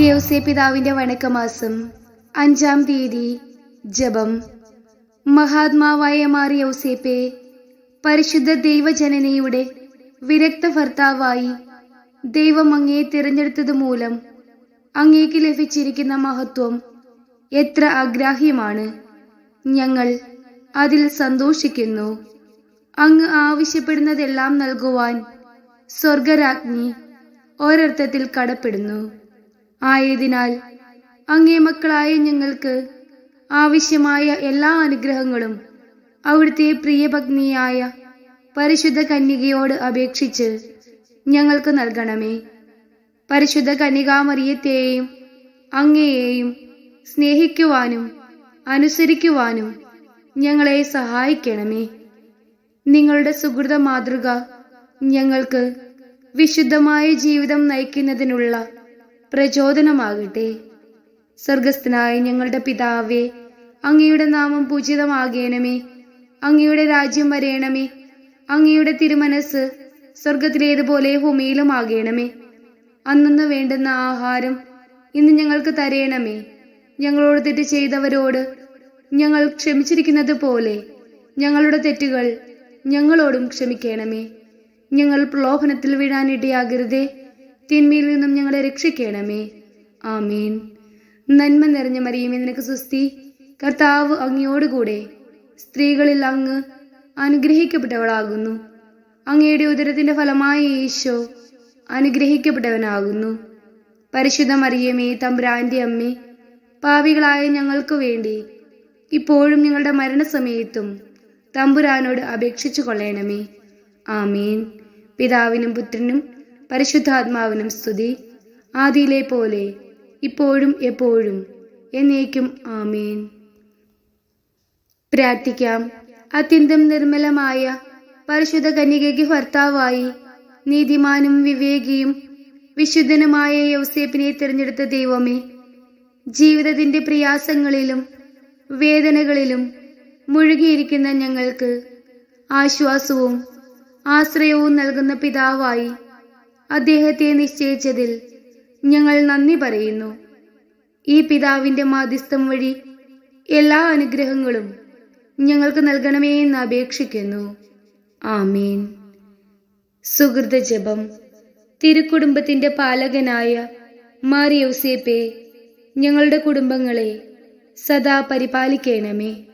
യൗസേ പിതാവിന്റെ വണക്കമാസം അഞ്ചാം തീയതി ജപം. മഹാത്മാവായ മാറി യൗസേപ്പെ പരിശുദ്ധ ദൈവജനനയുടെ വിരക്ത ഭർത്താവായി ദൈവം അങ്ങയെ തിരഞ്ഞെടുത്തത് മൂലം അങ്ങേക്ക് ലഭിച്ചിരിക്കുന്ന മഹത്വം എത്ര അഗ്രാഹ്യമാണ്. ഞങ്ങൾ അതിൽ സന്തോഷിക്കുന്നു. അങ്ങ് ആവശ്യപ്പെടുന്നതെല്ലാം നൽകുവാൻ സ്വർഗരാജ്ഞി ഒരർത്ഥത്തിൽ കടപ്പെടുന്നു. ആയതിനാൽ അങ്ങേ മക്കളായ ഞങ്ങൾക്ക് ആവശ്യമായ എല്ലാ അനുഗ്രഹങ്ങളും അവിടുത്തെ പ്രിയഭഗ്നിയായ പരിശുദ്ധ കന്യകയോട് അപേക്ഷിച്ച് ഞങ്ങൾക്ക് നൽകണമേ. പരിശുദ്ധ കന്യകാമറിയത്തെയും അങ്ങയെയും സ്നേഹിക്കുവാനും അനുസരിക്കുവാനും ഞങ്ങളെ സഹായിക്കണമേ. നിങ്ങളുടെ സുഹൃത മാതൃക ഞങ്ങൾക്ക് വിശുദ്ധമായ ജീവിതം നയിക്കുന്നതിനുള്ള പ്രചോദനമാകട്ടെ. സ്വർഗസ്ഥനായ ഞങ്ങളുടെ പിതാവേ അങ്ങയുടെ നാമം പൂജിതമാകേണമേ. അങ്ങയുടെ രാജ്യം വരേണമേ. അങ്ങയുടെ തിരുമനസ് സ്വർഗത്തിലേതുപോലെ ഭൂമിയിലും ആകേണമേ അന്നു വേണ്ടുന്ന ആഹാരം ഇന്ന് ഞങ്ങൾക്ക് തരേണമേ. ഞങ്ങളോട് തെറ്റ് ചെയ്തവരോട് ഞങ്ങൾ ക്ഷമിച്ചിരിക്കുന്നത് പോലെ ഞങ്ങളുടെ തെറ്റുകൾ ഞങ്ങളോടും ക്ഷമിക്കണമേ. ഞങ്ങൾ പ്രലോഭനത്തിൽ വീഴാനിടയാകരുതേ. തിന്മയിൽ നിന്നും ഞങ്ങളെ രക്ഷിക്കണമേ. ആമീൻ. നന്മ നിറഞ്ഞ മറിയുമേ നിനക്ക് സുസ്തി കർത്താവ് അങ്ങയോടുകൂടെ സ്ത്രീകളിൽ അങ്ങ് അനുഗ്രഹിക്കപ്പെട്ടവളാകുന്നു. അങ്ങയുടെ ഉദരത്തിന്റെ ഫലമായ ഈശോ അനുഗ്രഹിക്കപ്പെട്ടവനാകുന്നു. പരിശുദ്ധ മറിയമേ തമ്പുരാന്റെ അമ്മേ പാവികളായ ഞങ്ങൾക്ക് വേണ്ടി ഇപ്പോഴും ഞങ്ങളുടെ മരണസമയത്തും തമ്പുരാനോട് അപേക്ഷിച്ചു കൊള്ളണമേ ആമീൻ. പിതാവിനും പുത്രനും പരിശുദ്ധാത്മാവിനും സ്തുതി. ആദിയിലെ പോലെ ഇപ്പോഴും എപ്പോഴും എന്നേക്കും ആമീൻ. പ്രാർത്ഥിക്കാം. അത്യന്തം നിർമ്മലമായ പരിശുദ്ധ കന്യകയ്ക്ക് ഭർത്താവായി നീതിമാനും വിവേകിയും വിശുദ്ധനുമായ യൗസേപ്പിനെ തിരഞ്ഞെടുത്ത ദൈവമേ ജീവിതത്തിന്റെ പ്രയാസങ്ങളിലും വേദനകളിലും മുഴുകിയിരിക്കുന്ന ഞങ്ങൾക്ക് ആശ്വാസവും ആശ്രയവും നൽകുന്ന പിതാവായി അദ്ദേഹത്തെ നിശ്ചയിച്ചതിൽ ഞങ്ങൾ നന്ദി പറയുന്നു. ഈ പിതാവിന്റെ മാധ്യസ്ഥം വഴി എല്ലാ അനുഗ്രഹങ്ങളും ഞങ്ങൾക്ക് നൽകണമേ എന്ന് അപേക്ഷിക്കുന്നു. ആമീൻ. സുഹൃത ജപം. തിരുക്കുടുംബത്തിന്റെ പാലകനായ മാറിയൗസേപ്പെ ഞങ്ങളുടെ കുടുംബങ്ങളെ സദാ പരിപാലിക്കണമേ.